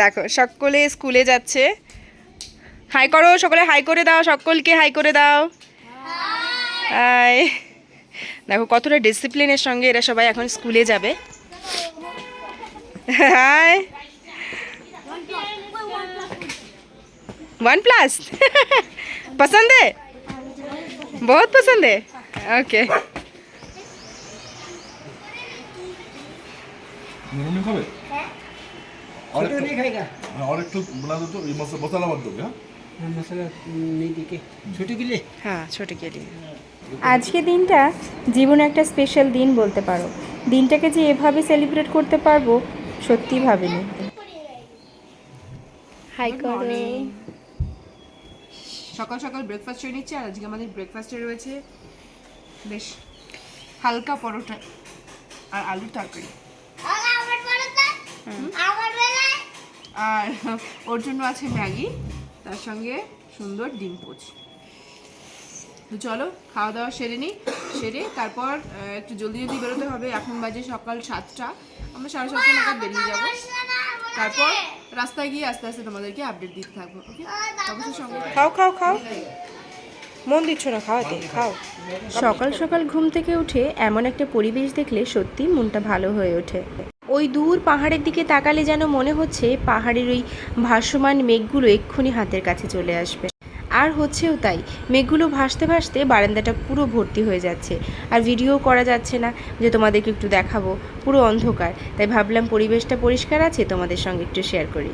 দেখো সকলে স্কুলে যাচ্ছে হাই করো সকলে হাই করে দাও সকলকে হাই করে দাও হাই দেখো কতটা ডিসিপ্লিনের সঙ্গে এরা সবাই এখন স্কুলে যাবে হাই वन प्लस पसंद है बहुत पसंद है ओके নুনি হ্যাঁ, হ্যাঁ, আজকে দিনটা জীবনে একটা স্পেশাল দিন বলতে পারো। দিনটাকে যে এভাবে সেলিব্রেট করতে পারব সত্যি ভাবিনি। হাই সকাল সকাল ব্রেকফাস্ট হয়ে নিচ্ছে আর আজকে আমাদের ব্রেকফাস্টে রয়েছে বেশ হালকা পরোটা আর আলুর তরকারি। আমার আর ওর জন্য আছে ম্যাগি তার সঙ্গে সুন্দর ডিম পোচ। তো চলো খাওয়া দাওয়া সেরে নিই সেরে তারপর একটু জলদি জলদি বেরোতে হবে। এখন বাজে সকাল সাতটা। আমরা সাড়ে সাতটা নাগাদ বেরিয়ে যাব। তারপর রাস্তায় গিয়ে আস্তে আস্তে তোমাদেরকে আপডেট দিতে থাকব অবশ্যই খাও খাও খাও। মন দিচ্ছ না খাওয়াতে খাও। সকাল সকাল ঘুম থেকে উঠে এমন একটা পরিবেশ দেখলে সত্যি মনটা ভালো হয়ে ওঠে। ওই দূর পাহাড়ের দিকে তাকালে যেন মনে হচ্ছে পাহাড়ের ওই ভাসমান মেঘগুলো এক্ষুনি হাতের কাছে চলে আসবে। আর হচ্ছেও তাই, মেঘগুলো ভাসতে ভাসতে বারান্দাটা পুরো ভর্তি হয়ে যাচ্ছে। আর ভিডিও করা যাচ্ছে না যে তোমাদেরকে একটু দেখাবো, পুরো অন্ধকার। তাই ভাবলাম পরিবেশটা পরিষ্কার আছে, তোমাদের সঙ্গে একটু শেয়ার করি।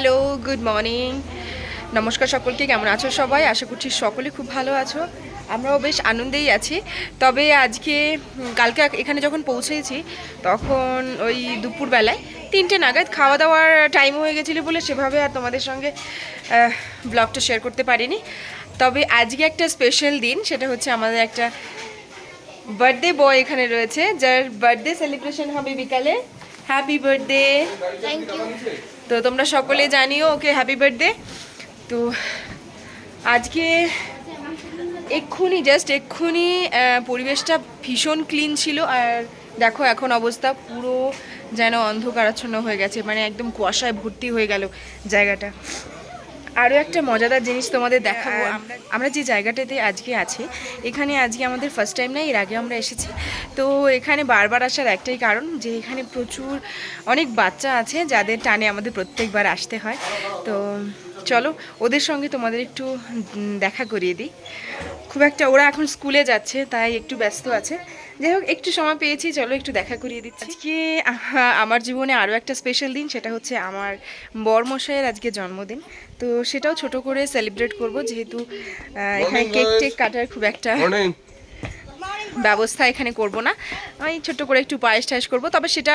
Hello, good morning. নমস্কার সকলকে, কেমন আছো সবাই? আশা করছি সকলে খুব ভালো আছো। আমরাও বেশ আনন্দেই আছি। তবে আজকে কালকে এখানে যখন পৌঁছেছি, তখন ওই দুপুরবেলায় তিনটে নাগাদ খাওয়া দাওয়ার টাইম হয়ে গেছিল বলে সেভাবে আর তোমাদের সঙ্গে ব্লগটা শেয়ার করতে পারিনি। তবে আজকে একটা স্পেশাল দিন, সেটা হচ্ছে আমাদের একটা বার্থডে বয় এখানে রয়েছে, যার বার্থডে সেলিব্রেশন হবে বিকালে। হ্যাপি বার্থডে তো তোমরা সকলে জানিও ওকে হ্যাপি বার্থডে তো আজকে এক্ষুনি জাস্ট এক্ষুনি পরিবেশটা ভীষণ ক্লিন ছিল আর দেখো এখন অবস্থা পুরো যেন অন্ধকারাচ্ছন্ন হয়ে গেছে মানে একদম কুয়াশায় ভর্তি হয়ে গেল জায়গাটা। আরও একটা মজাদার জিনিস তোমাদের দেখাবো। আমরা আমরা যে জায়গাটাতে আজকে আছি এখানে আজকে আমাদের ফার্স্ট টাইম না এর আগে আমরা এসেছি। তো এখানে বারবার আসার একটাই কারণ যে এখানে প্রচুর অনেক বাচ্চা আছে যাদের টানে আমাদের প্রত্যেকবার আসতে হয়। তো চলো ওদের সঙ্গে তোমাদের একটু দেখা করিয়ে দিই। খুব একটা ওরা এখন স্কুলে যাচ্ছে তাই একটু ব্যস্ত আছে। যাই হোক একটু সময় পেয়েছি চলো একটু দেখা করিয়ে দিচ্ছি। আজকে আমার জীবনে আরও একটা স্পেশাল দিন সেটা হচ্ছে আমার বরমশাইয়ের আজকে জন্মদিন। তো সেটাও ছোট করে সেলিব্রেট করব যেহেতু এখানে কেক টেক কাটার খুব একটা ব্যবস্থা এখানে করব না। আমি ছোট্ট করে একটু পায়েস টায়েস করব তবে সেটা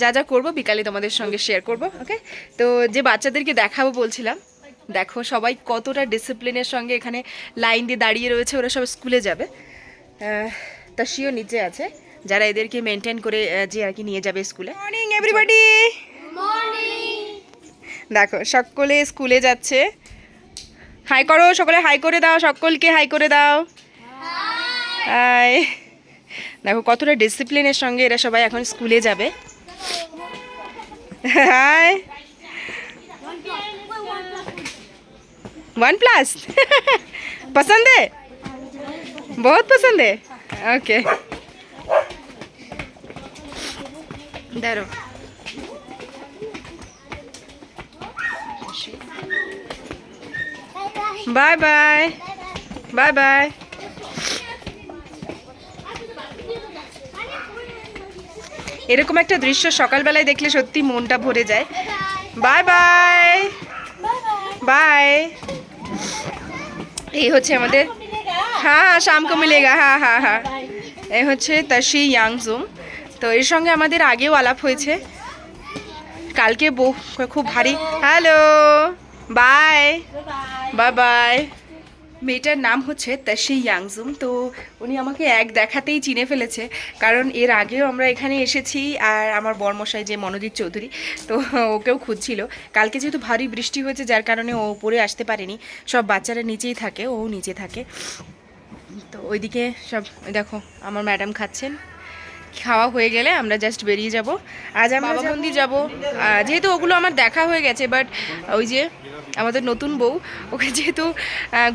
যা যা করব বিকালে তোমাদের সঙ্গে শেয়ার করব ওকে তো যে বাচ্চাদেরকে দেখাবো বলছিলাম দেখো সবাই কতটা ডিসিপ্লিনের সঙ্গে এখানে লাইন দিয়ে দাঁড়িয়ে রয়েছে ওরা সব স্কুলে যাবে। তা সিও নিচে আছে যারা এদেরকে মেনটেন করে যে আর কি নিয়ে যাবে স্কুলে মর্নিং এভরিবডি দেখো সকলে স্কুলে যাচ্ছে। হাই করো সকলে হাই করে দাও সকলকে হাই করে দাও। হাই দেখো কতটা ডিসিপ্লিনের সঙ্গে এরা সবাই এখন স্কুলে যাবে। হাই वन प्लस पसंद है बहुत पसंद है ओके धरो बाय बाय बाय बाय এরকম একটা দৃশ্য সকালবেলায় দেখলে সত্যি মনটা ভরে যায় বাই বাই বাই এই হচ্ছে আমাদের হ্যাঁ হ্যাঁ শামকো মিলেগা হ্যাঁ হ্যাঁ হ্যাঁ। এই হচ্ছে তাশি ইয়াংজুম। তো এর সঙ্গে আমাদের আগেও আলাপ হয়েছে। কালকে বউ, খুব ভারী। Hello, bye bye bye. মেয়েটার নাম হচ্ছে তাশি ইয়াংজুম, তো উনি আমাকে এক দেখাতেই চিনে ফেলেছে। কারণ এর আগেও আমরা এখানে এসেছি আর আমার বর্মশাই যে মনোজিৎ চৌধুরী, তো ওকেও খুঁজছিল। কালকে যেহেতু ভারী বৃষ্টি হয়েছে, যার কারণে ও উপরে আসতে পারেনি। সব বাচ্চারা নিচেই থাকে, ও নিচে থাকে। তো ওইদিকে সব, দেখো, আমার ম্যাডাম খাচ্ছেন। খাওয়া হয়ে গেলে আমরা জাস্ট বেরিয়ে যাব। আজ আমরা মন্দির যাব যেহেতু ওগুলো আমার দেখা হয়ে গেছে বাট ওই যে আমাদের নতুন বউ ওকে যেহেতু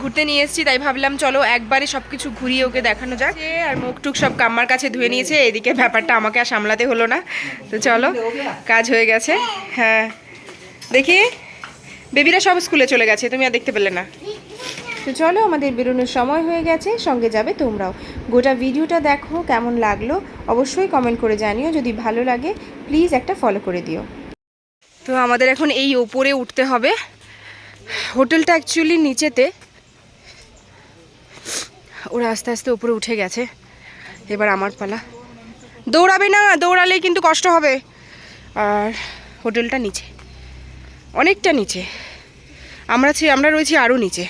ঘুরতে নিয়ে এসেছি তাই ভাবলাম চলো একবারে সব কিছু ঘুরিয়ে ওকে দেখানো যাক। এ আর মুখ টুক সব কাম্মার কাছে ধুয়ে নিয়েছে এদিকে ব্যাপারটা আমাকে আর সামলাতে হলো না। তো চলো কাজ হয়ে গেছে হ্যাঁ। দেখি বেবিরা সব স্কুলে চলে গেছে তুমি আর দেখতে পেলে না। তো চলো আমাদের বেরোনোর সময় হয়ে গেছে সঙ্গে যাবে তোমরাও। গোটা ভিডিওটা দেখো কেমন লাগল। অবশ্যই কমেন্ট করে জানিও। যদি ভালো লাগে প্লিজ একটা ফলো করে দিও। তো আমাদের এখন এই ওপরে উঠতে হবে। হোটেলটা অ্যাকচুয়ালি নিচেতে। ওরা আস্তে আস্তে উপরে উঠে গেছে। এবার আমার পালা। দৌড়াবে না, দৌড়ালেই কিন্তু কষ্ট হবে। আর হোটেলটা নিচে। অনেকটা নিচে। আমরা আমরা রয়েছি আরও নিচে।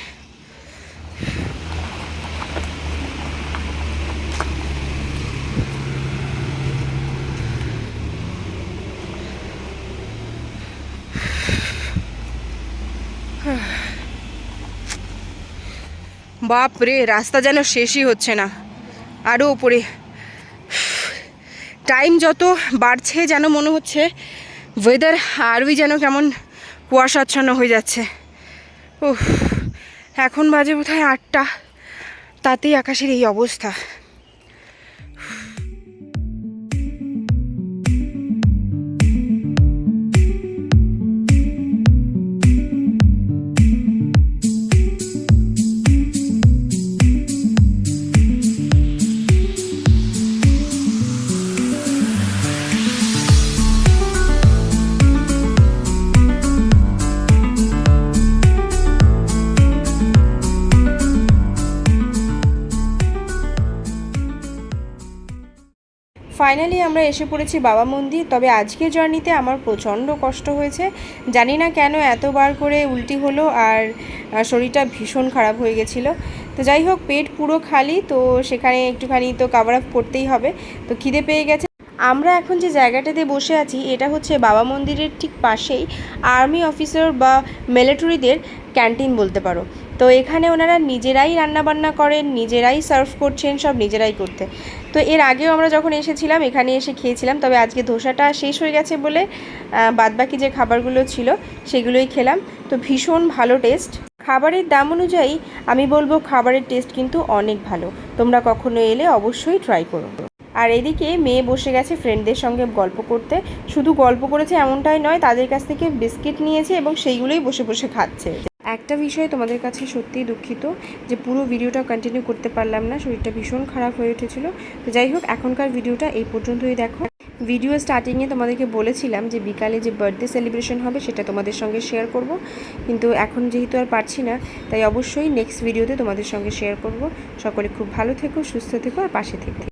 বাপ রে, রাস্তা যেন শেষই হচ্ছে না। আরও ওপরে টাইম যত বাড়ছে যেন মনে হচ্ছে ওয়েদার আরোই যেন কেমন কুয়াশাচ্ছন্ন হয়ে যাচ্ছে। ও এখন বাজে বোধ হয় আটটা। তাতেই আকাশের এই অবস্থা। ফাইনালি আমরা এসে পড়েছি বাবা মন্দির। তবে আজকের জার্নিতে আমার প্রচণ্ড কষ্ট হয়েছে। জানি না কেন এতবার করে উল্টি হলো আর শরীরটা ভীষণ খারাপ হয়ে গেছিল। তো যাই হোক, পেট পুরো খালি, তো সেখানে একটুখানি তো কাভার আপ করতেই হবে। তো খিদে পেয়ে গেছে। আমরা এখন যে জায়গাটাতে বসে আছি, এটা হচ্ছে বাবা মন্দিরের ঠিক পাশেই আর্মি অফিসার বা মিলিটারিদের ক্যান্টিন বলতে পারো। তো এখানে ওনারা নিজেরাই রান্নাবান্না করেন, নিজেরাই সার্ভ করছেন, সব নিজেরাই করতে। তো এর আগেও আমরা যখন এসেছিলাম, এখানে এসে খেয়েছিলাম, তবে আজকে ধোসাটা শেষ হয়ে গেছে বলে বাদবাকি যে খাবারগুলো ছিল, সেগুলোই খেলাম। তো ভীষণ ভালো টেস্ট খাবারের দাম অনুযায়ী আমি বলব খাবারের টেস্ট কিন্তু অনেক ভালো। তোমরা কখনো এলে অবশ্যই ট্রাই করো। আর এদিকে মেয়ে বসে গেছে ফ্রেন্ডদের সঙ্গে গল্প করতে। শুধু গল্প করেছে এমনটাই নয়, তাদের কাছ থেকে বিস্কিট নিয়েছে এবং সেইগুলোই বসে বসে খাচ্ছে। একটা বিষয়ে তোমাদের কাছে সত্যিই দুঃখিত যে পুরো ভিডিওটা কন্টিনিউ করতে পারলাম না, শরীরটা ভীষণ খারাপ হয়ে উঠেছিল। তো যাই হোক, এখনকার ভিডিওটা এই পর্যন্তই দেখো। ভিডিও স্টার্টিংয়ে তোমাদেরকে বলেছিলাম যে বিকালে যে বার্থডে সেলিব্রেশন হবে সেটা তোমাদের সঙ্গে শেয়ার করব। কিন্তু এখন যেহেতু আর পারছি না, তাই অবশ্যই নেক্সট ভিডিওতে তোমাদের সঙ্গে শেয়ার করব। সকলে খুব ভালো থেকো, সুস্থ থেকো আর পাশে থেকো।